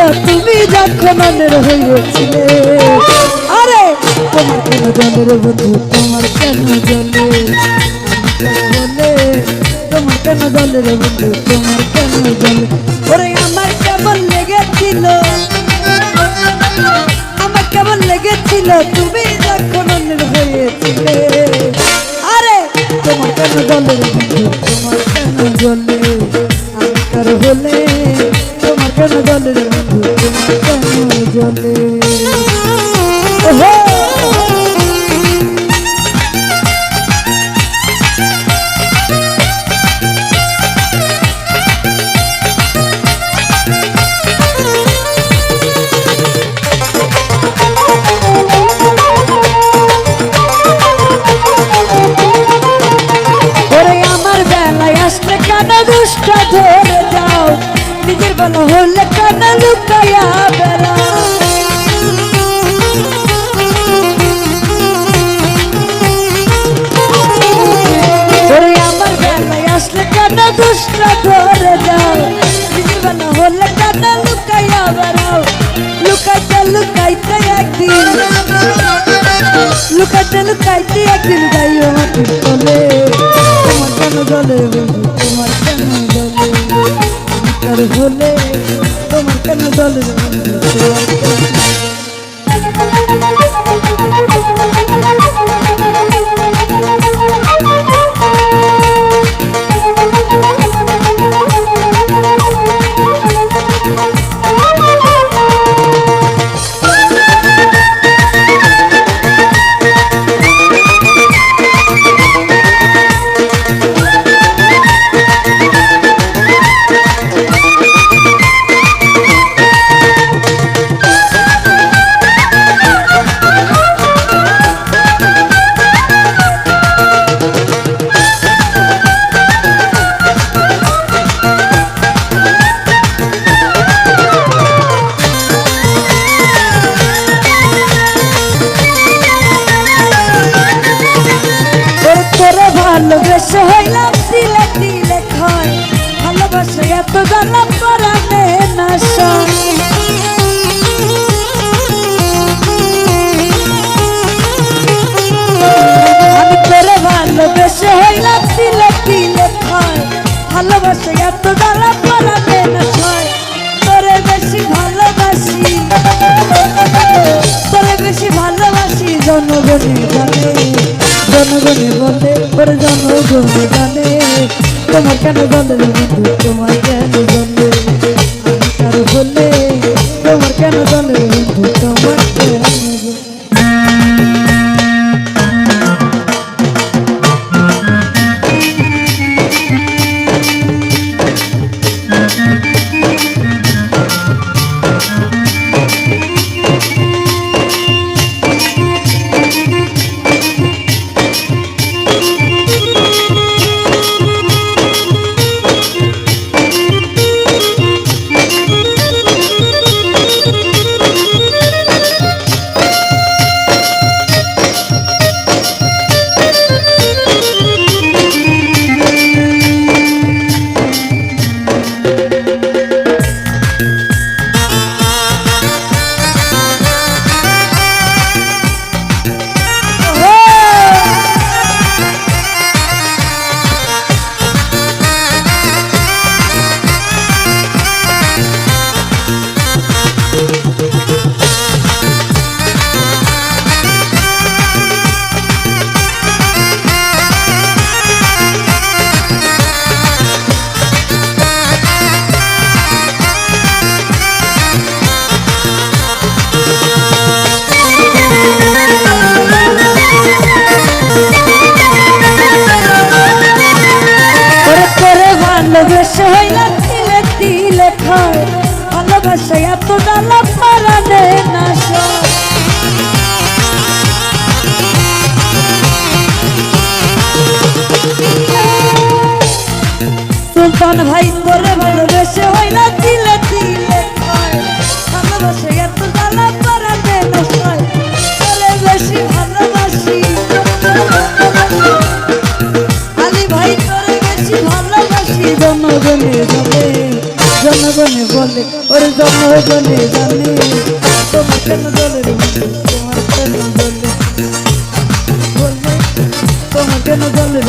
লেগেছিল তুমি যখন অনের হয়েছিলে আরে, তোমার কেন জলের বন্ধু? তোমার কেন জলে বলে তোমার কেন জলের বন্ধু? তোমার কেন জলে ওরে, আমার কেমন লেগেছিল? আমার কেমন লেগেছিল? তুমি যখন অন্যের হয়েছিলে আরে, তোমার কেন জলের বন্ধু? তোমার কেন জলে আমি কার হলে লুকাইতে খাইতে একদিন গাইও মাটির তলে। তোমার কেন বন্ধু, তোমার কেন জলে? আমি হলে তোমার কেন জলে তোমার জনগণে জানে জনগণে বলে ওরে জনগণে জানে। তোমার কেন বলে বন্ধু, তোমার কেন বলে? আমি কারও বলে, তোমার কেন বলে বন্ধু, তোমার কেন সুলতান ভাই করে ভালোবেসে হয় না দিলে দিলে ভালোবাসে এত জ্বালা করা দেয় করে বেশি ভালোবাসি। আলী ভাই করে বেশি ভালোবাসি। জনগণে জানে, জনগণে বলে, ওর জনগণে জানে। তোমার কেন দলের তোমার কেন দলে বলে তোমার কেন দলের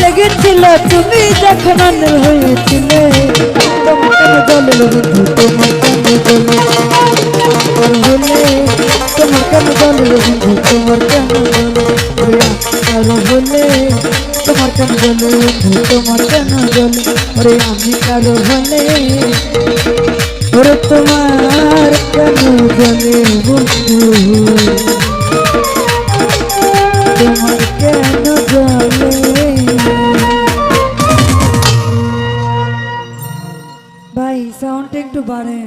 লেগেছিল? তুমি যখন অন্যের হয়েছিলে, তোমার দলের বন্ধু তোমার কেন দলে হলে তোমার কেন দলের ওরে আমি কারও হলে ওরে তোমার কেন দলে তোমার কেন একটু বাড়েন